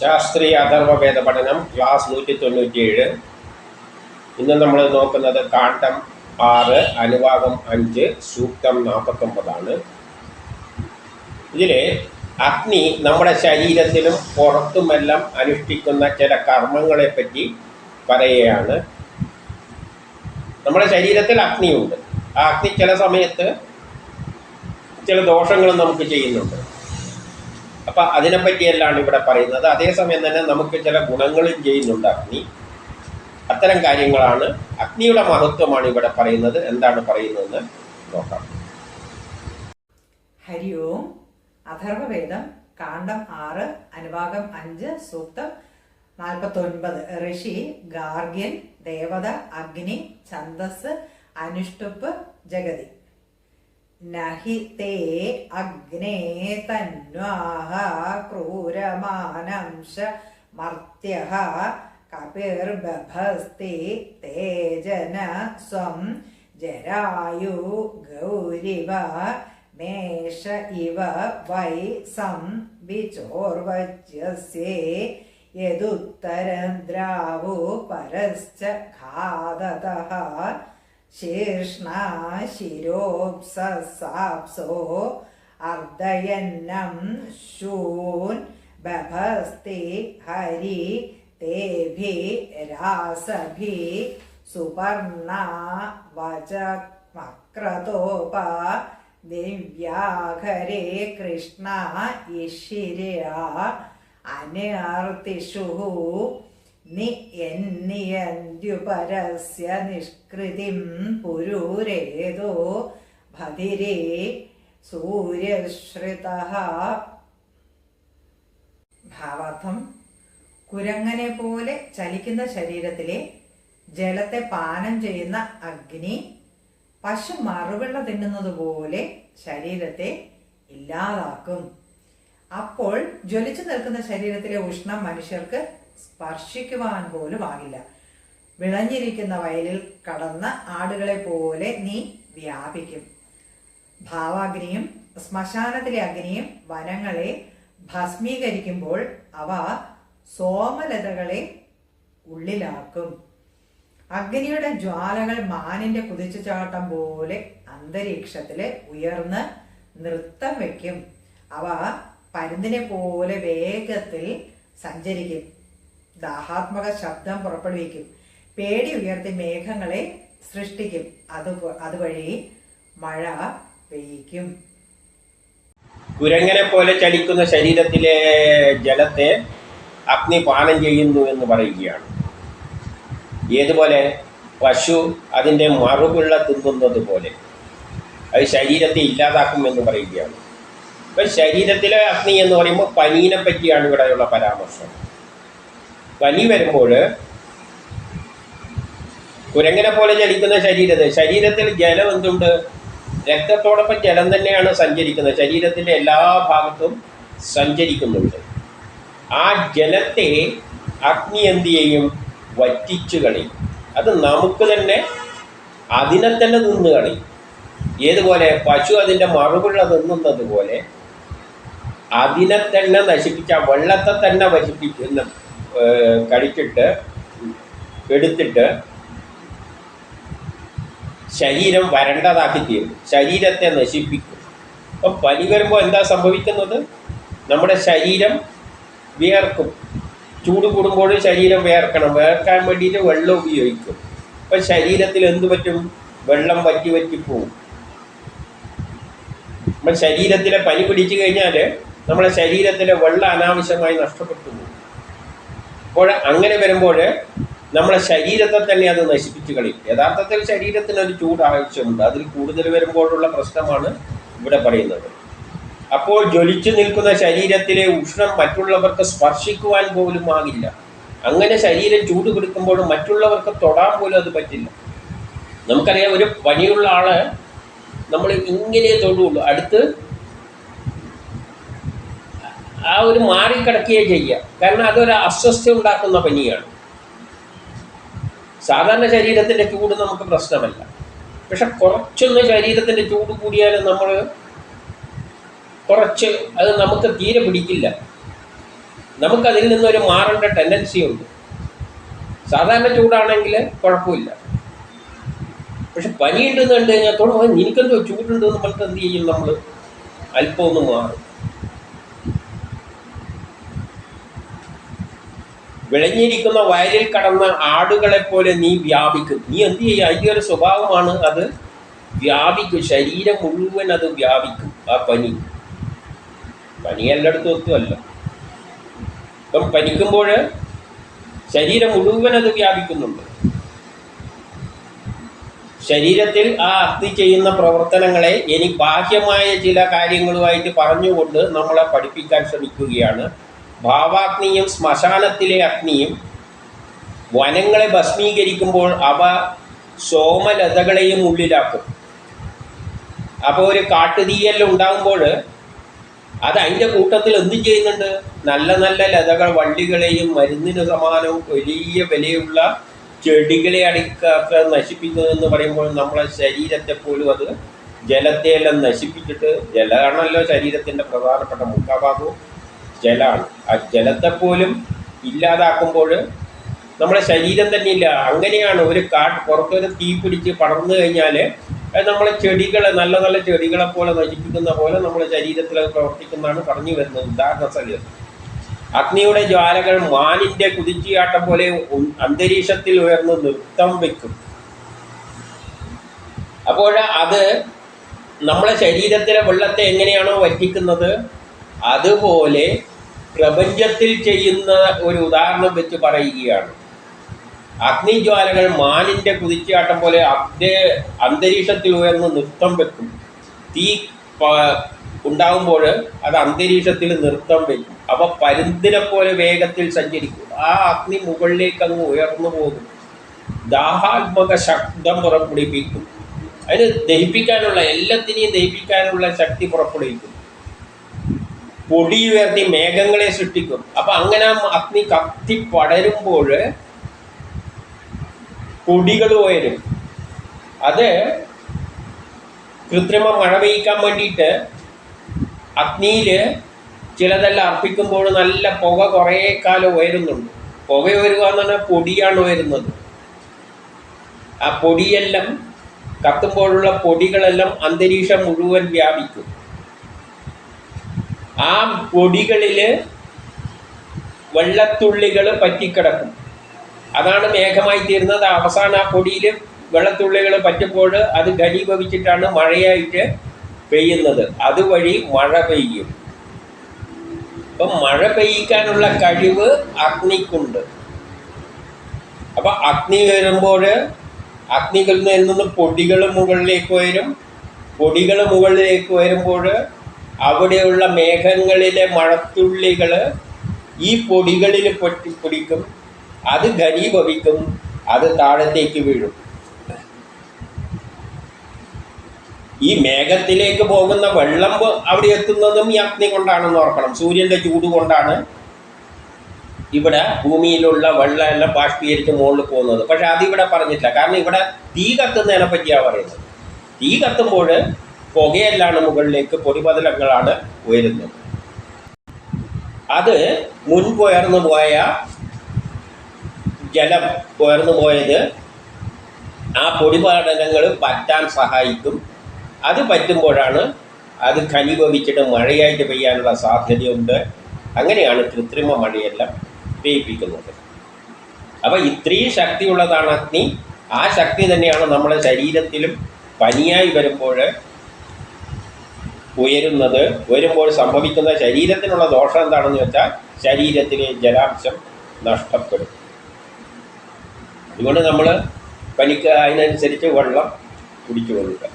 ശാസ്ത്രീയ അഥർവവേദ പഠനം ക്ലാസ് നൂറ്റി തൊണ്ണൂറ്റിയേഴ് ഇന്ന് നമ്മൾ നോക്കുന്നത് കാണ്ടം ആറ് അനുവാദം അഞ്ച് സൂക്തം നാൽപ്പത്തൊമ്പതാണ്. ഇതിൽ അഗ്നി നമ്മുടെ ശരീരത്തിലും പുറത്തുമെല്ലാം അനുഷ്ഠിക്കുന്ന ചില കർമ്മങ്ങളെ പറ്റി പറയുകയാണ്. നമ്മുടെ ശരീരത്തിൽ അഗ്നിയുണ്ട്. ആ അഗ്നി ചില സമയത്ത് ചില ദോഷങ്ങൾ നമുക്ക് ചെയ്യുന്നുണ്ട്. അപ്പം അതിനെപ്പറ്റിയെല്ലാം ഇവിടെ പറയുന്നത് അതേസമയം തന്നെ നമുക്ക് ചില ഗുണങ്ങളും ചെയ്യുന്നുണ്ട് അഗ്നി. അത്തരം കാര്യങ്ങളാണ് അഗ്നിയുടെ മഹത്വമാണ് ഇവിടെ പറയുന്നത്. എന്താണ് പറയുന്നതെന്ന് നോക്കാം. ഹരി ഓം. അഥർവവേദം കാണ്ഡം ആറ് അനുഭാഗം അഞ്ച് സൂക്തം നാൽപ്പത്തൊൻപത്. ഋഷി ഗാർഗ്യൻ ദേവത അഗ്നി ഛന്ദസ് അനുഷ്ടുപ്പ് ജഗതി. നഹി തേ അഗ്നേ തന്വാഹ ക്രൂരമാനംശ മർത്യ കപിർബഭസ്തി തേജന സ്വം ജരായു ഗൗരിവ മേഷ ഇവ വൈ സം വിചോർവജ്യസേ യദുത്തരം ദ്രാവു പരശ്ച ഖാദതഃ ശീർഷ്ണാ ശിരോപ്സാപ്സോ അർദ്ധയന്നം ശൂൻ ബഭസ്തി ഹരി തേഭി രാസഭി സുപർണ വച മക്രതോപ ദിവ്യാഘരേ കൃഷ്ണ ഇഷിര അനർത്തിഷു നി നിഷ്കൃതിം പുരൂരേതോ ഭതിരേ സൂര്യശ്രിത. ഭാവാർത്ഥം കുരങ്ങനെ പോലെ ചലിക്കുന്ന ശരീരത്തിലെ ജലത്തെ പാനം ചെയ്യുന്ന അഗ്നി പശു മറുവെള്ള തിന്നുന്നത് പോലെ ശരീരത്തെ ഇല്ലാതാക്കും. അപ്പോൾ ജ്വലിച്ചു നിൽക്കുന്ന ശരീരത്തിലെ ഉഷ്ണം മനുഷ്യർക്ക് സ്പർശിക്കുവാൻ പോലും ആകില്ല. വിളഞ്ഞിരിക്കുന്ന വയലിൽ കടന്ന ആടുകളെ പോലെ നീ വ്യാപിക്കും. ഭാവാഗ്നിയും ശ്മശാനത്തിലെ അഗ്നിയും വനങ്ങളെ ഭസ്മീകരിക്കുമ്പോൾ അവ സോമലതകളെ ഉള്ളിലാക്കും. അഗ്നിയുടെ ജ്വാലകൾ മാനിന്റെ കുതിച്ചുചാട്ടം പോലെ അന്തരീക്ഷത്തിൽ ഉയർന്ന് നൃത്തം വെക്കും അവ പരുന്തിനെ പോലെ വേഗത്തിൽ സഞ്ചരിക്കും. ദാഹാത്മക ശബ്ദം പുറപ്പെടുവിക്കും. പേടി ഉയർത്തി മേഘങ്ങളെ സൃഷ്ടിക്കും. അത് അതുവഴി മഴ പെയ്യിക്കും. കുരങ്ങനെ പോലെ ചലിക്കുന്ന ശരീരത്തിലെ ജലത്തെ അഗ്നി പാനം ചെയ്യുന്നു എന്ന് പറയുകയാണ്. ഏതുപോലെ? പശു അതിന്റെ മറുപിള്ള തിന്നുന്നത് പോലെ. അത് ശരീരത്തെ ഇല്ലാതാക്കും എന്ന് പറയുകയാണ്. ഇപ്പം ശരീരത്തിലെ അഗ്നി എന്ന് പറയുമ്പോൾ പനീനെ പറ്റിയാണ് ഇവിടെയുള്ള പരാമർശം. പനി വരുമ്പോൾ കുരങ്ങനെ പോലെ ചലിക്കുന്ന ശരീരത്തെ ശരീരത്തിൽ ജലം എന്തുണ്ട്? രക്തത്തോടൊപ്പം ജലം തന്നെയാണ് സഞ്ചരിക്കുന്നത്. ശരീരത്തിന്റെ എല്ലാ ഭാഗത്തും സഞ്ചരിക്കുന്നുണ്ട്. ആ ജലത്തെ അഗ്നി എന്ത് ചെയ്യും? വറ്റിച്ചു കളയും. അത് നമുക്ക് തന്നെ അതിനെ തന്നെ നിന്ന് കളയും. ഏതുപോലെ? പശു അതിന്റെ മറുപുള്ള നിന്നുന്നത് പോലെ അതിനെ തന്നെ നശിപ്പിച്ച വെള്ളത്തെ തന്നെ നശിപ്പിക്കുന്ന കഴിച്ചിട്ട് എടുത്തിട്ട് ശരീരം വരണ്ടതാക്കി തീരും. ശരീരത്തെ നശിപ്പിക്കും. അപ്പം പനി വരുമ്പോൾ എന്താ സംഭവിക്കുന്നത്? നമ്മുടെ ശരീരം വിയർക്കും. ചൂട് കൂടുമ്പോൾ ശരീരം വിയർക്കണം. വിയർക്കാൻ വേണ്ടിയിട്ട് വെള്ളം ഉപയോഗിക്കും. അപ്പം ശരീരത്തിൽ എന്ത് പറ്റും? വെള്ളം വറ്റി വറ്റി പോവും. നമ്മൾ ശരീരത്തിലെ പനി പിടിച്ചു കഴിഞ്ഞാൽ നമ്മുടെ ശരീരത്തിലെ വെള്ളം അനാവശ്യമായി നഷ്ടപ്പെട്ടു പോകും. അപ്പോൾ അങ്ങനെ വരുമ്പോൾ നമ്മളെ ശരീരത്തെ തന്നെ അത് നശിപ്പിച്ചു കളയും. യഥാർത്ഥത്തിൽ ശരീരത്തിന് ഒരു ചൂട് ആവശ്യമുണ്ട്. അതിൽ കൂടുതൽ വരുമ്പോഴുള്ള പ്രശ്നമാണ് ഇവിടെ പറയുന്നത്. അപ്പോൾ ജ്വലിച്ചു നിൽക്കുന്ന ശരീരത്തിലെ ഉഷ്ണം മറ്റുള്ളവർക്ക് സ്പർശിക്കുവാൻ പോലും ആകില്ല. അങ്ങനെ ശരീരം ചൂട് പിടിക്കുമ്പോൾ മറ്റുള്ളവർക്ക് തൊടാൻ പോലും അത് പറ്റില്ല. നമുക്കറിയാം ഒരു പനിയുള്ള ആൾ നമ്മൾ ഇങ്ങനെ തൊടുള്ളൂ. അടുത്ത് ആ ഒരു മാറിക്കിടക്കുകയേ ചെയ്യുക. കാരണം അതൊരു അസ്വസ്ഥ ഉണ്ടാക്കുന്ന പനിയാണ്. സാധാരണ ശരീരത്തിന്റെ ചൂട് നമുക്ക് പ്രശ്നമല്ല. പക്ഷെ കുറച്ചൊന്ന് ശരീരത്തിന്റെ ചൂട് കൂടിയാൽ നമ്മൾ കുറച്ച് അത് നമുക്ക് തീരെ പിടിക്കില്ല. നമുക്കതിൽ നിന്നൊരു മാറേണ്ട ടെൻഡൻസി ഉണ്ട്. സാധാരണ ചൂടാണെങ്കിൽ കുഴപ്പമില്ല. പക്ഷെ പനി ഉണ്ടെന്ന് കണ്ടു കഴിഞ്ഞാൽ തോന്നും എനിക്കെന്തോ ചൂടുണ്ടെന്ന് പറഞ്ഞിട്ട് എന്ത് ചെയ്യും നമ്മൾ? അല്പം ഒന്ന് മാറും. വിളഞ്ഞിരിക്കുന്ന വയലിൽ കടന്ന ആടുകളെ പോലെ നീ വ്യാപിക്കും. നീ എന്ത് ചെയ്യുക അതിന്റെ ഒരു സ്വഭാവമാണ് അത്. വ്യാപിക്കും. ശരീരം മുഴുവൻ അത് വ്യാപിക്കും. ആ പനി. പനി എല്ലായിടത്തും ഒത്തുമല്ല. ഇപ്പം പനിക്കുമ്പോൾ ശരീരം മുഴുവൻ അത് വ്യാപിക്കുന്നുണ്ട്. ശരീരത്തിൽ ആ അഗ്നി ചെയ്യുന്ന പ്രവർത്തനങ്ങളെ ഇനി ബാഹ്യമായ ചില കാര്യങ്ങളുമായിട്ട് പറഞ്ഞുകൊണ്ട് നമ്മളെ പഠിപ്പിക്കാൻ ശ്രമിക്കുകയാണ്. ഭാവാഗ്നിയും ശ്മശാനത്തിലെ അഗ്നിയും വനങ്ങളെ ഭസ്മീകരിക്കുമ്പോൾ അവ സോമലതകളെയും ഉള്ളിലാക്കും അപ്പോൾ ഒരു കാട്ടുതീയെല്ലാം ഉണ്ടാകുമ്പോൾ അത് അതിന്റെ കൂട്ടത്തിൽ എന്ത് ചെയ്യുന്നുണ്ട്? നല്ല നല്ല ലതകൾ വള്ളികളെയും മരുന്നിന് സമാനവും വലിയ വിലയുള്ള ചെടികളെ അടിക്കൊക്കെ നശിപ്പിക്കുന്നതെന്ന് പറയുമ്പോൾ നമ്മളെ ശരീരത്തെ പോലും അത് ജലത്തെയെല്ലാം നശിപ്പിച്ചിട്ട് ജലമാണല്ലോ ശരീരത്തിന്റെ പ്രധാനപ്പെട്ട മുഖഭാഗവും ജലമാണ് ആ ജലത്തെ പോലും ഇല്ലാതാക്കുമ്പോൾ നമ്മുടെ ശരീരം തന്നെ ഇല്ല അങ്ങനെയാണ് ഒരു കാട്ട് പുറത്തൊരു തീ പിടിച്ച് പടർന്നു കഴിഞ്ഞാൽ നമ്മളെ ചെടികളെ നല്ല നല്ല ചെടികളെ പോലെ നശിപ്പിക്കുന്ന പോലെ നമ്മുടെ ശരീരത്തിൽ അത് പ്രവർത്തിക്കുന്നതാണ് പറഞ്ഞു വരുന്നത് ഉദാഹരണ സഹിതം അഗ്നിയുടെ ജ്വാലകൾ മാനിന്റെ കുതിച്ചുകാട്ടം പോലെ അന്തരീക്ഷത്തിൽ ഉയർന്ന് നൃത്തം വെക്കും. അപ്പോൾ അത് നമ്മളെ ശരീരത്തിലെ വെള്ളത്തെ എങ്ങനെയാണോ വറ്റിക്കുന്നത്? അതുപോലെ പ്രപഞ്ചത്തിൽ ചെയ്യുന്ന ഒരു ഉദാഹരണം വെച്ച് പറയുകയാണ്. അഗ്നിജ്വാലകൾ മാനിന്റെ കുതിച്ചാട്ടം പോലെ അഗ്നി അന്തരീക്ഷത്തിൽ ഉയർന്ന് നൃത്തം വെക്കും. തീ ഉണ്ടാകുമ്പോൾ അത് അന്തരീക്ഷത്തിൽ നൃത്തം വെക്കും. അവ പരുന്തിനെ പോലെ വേഗത്തിൽ സഞ്ചരിക്കും. ആ അഗ്നി മുകളിലേക്ക് അങ്ങ് ഉയർന്നു പോകും. ദാഹാത്മക ശബ്ദം പുറപ്പെടുവിപ്പിക്കും അതിന് ദഹിപ്പിക്കാനുള്ള എല്ലാത്തിനെയും ദഹിപ്പിക്കാനുള്ള ശക്തി പുറപ്പെടുവിക്കും. പൊടി ഉയർത്തി മേഘങ്ങളെ സൃഷ്ടിക്കും. അപ്പൊ അങ്ങനെ അഗ്നി കത്തി പടരുമ്പോൾ പൊടികൾ ഉയരും. അത് കൃത്രിമ മഴ പെയ്യിക്കാൻ വേണ്ടിയിട്ട് അഗ്നിയിൽ ചിലതെല്ലാം അർപ്പിക്കുമ്പോൾ നല്ല പുക കുറേ കാലം ഉയരുന്നുണ്ട്. പുക ഉയരുക എന്ന് പറഞ്ഞാൽ പൊടിയാണ് ഉയരുന്നത്. ആ പൊടിയെല്ലാം കത്തുമ്പോഴുള്ള പൊടികളെല്ലാം അന്തരീക്ഷം മുഴുവൻ വ്യാപിക്കും. ആ പൊടികളിൽ വെള്ളത്തുള്ളികൾ പറ്റിക്കിടക്കും. അതാണ് മേഘമായി തീരുന്നത്. അവസാനം ആ പൊടിയിൽ വെള്ളത്തുള്ളികൾ പറ്റുമ്പോൾ അത് ഘനീഭവിച്ചിട്ടാണ് മഴയായിട്ട് പെയ്യുന്നത്. അതുവഴി മഴ പെയ്യും. അപ്പം മഴ പെയ്യിക്കാനുള്ള കഴിവ് അഗ്നിക്കുണ്ട്. അപ്പം അഗ്നി വരുമ്പോൾ അഗ്നികളിൽ നിന്ന് പൊടികൾ മുകളിലേക്ക് വരും. പൊടികൾ മുകളിലേക്ക് വരുമ്പോൾ അവിടെയുള്ള മേഘങ്ങളിലെ മഴത്തുള്ളികൾ ഈ പൊടികളിൽ പൊട്ടി പിടിക്കും. അത് ഘനീഭവിക്കും. അത് താഴത്തേക്ക് വീഴും. ഈ മേഘത്തിലേക്ക് പോകുന്ന വെള്ളം അവിടെ എത്തുന്നതും ഈ അഗ്നി കൊണ്ടാണെന്ന് ഓർക്കണം. സൂര്യന്റെ ചൂട് കൊണ്ടാണ് ഇവിടെ ഭൂമിയിലുള്ള വെള്ളം എല്ലാം ബാഷ്പീകരിച്ച് മുകളിൽ പോകുന്നത്. പക്ഷെ അതിവിടെ പറഞ്ഞിട്ടില്ല. കാരണം ഇവിടെ തീ കത്തുന്നതിനെ പറ്റിയാണ് പറയുന്നത്. തീ കത്തുമ്പോൾ പുകയെല്ലാണ് മുകളിലേക്ക് പൊടിപതലങ്ങളാണ് ഉയരുന്നത്. അത് മുൻപ് ഉയർന്നു പോയ ജലം ഉയർന്നു പോയത് ആ പൊടിപടലങ്ങൾ പറ്റാൻ സഹായിക്കും. അത് പറ്റുമ്പോഴാണ് അത് ഘനീഭവിച്ചിട്ട് മഴയായിട്ട് പെയ്യാനുള്ള സാധ്യതയുണ്ട്. അങ്ങനെയാണ് കൃത്രിമ മഴയെല്ലാം പെയ്യിപ്പിക്കുന്നത്. അപ്പോൾ ഇത്രയും ശക്തിയുള്ളതാണ് അഗ്നി. ആ ശക്തി തന്നെയാണ് നമ്മുടെ ശരീരത്തിലും പനിയായി വരുമ്പോൾ ഉയരുന്നത് വരുമ്പോൾ സംഭവിക്കുന്ന ശരീരത്തിനുള്ള ദോഷം എന്താണെന്ന് വെച്ചാൽ ശരീരത്തിലെ ജലാംശം നഷ്ടപ്പെടും. അതുകൊണ്ട് നമ്മൾ പനിക്ക് അതിനനുസരിച്ച് വെള്ളം കുടിച്ചു കൊടുക്കുക.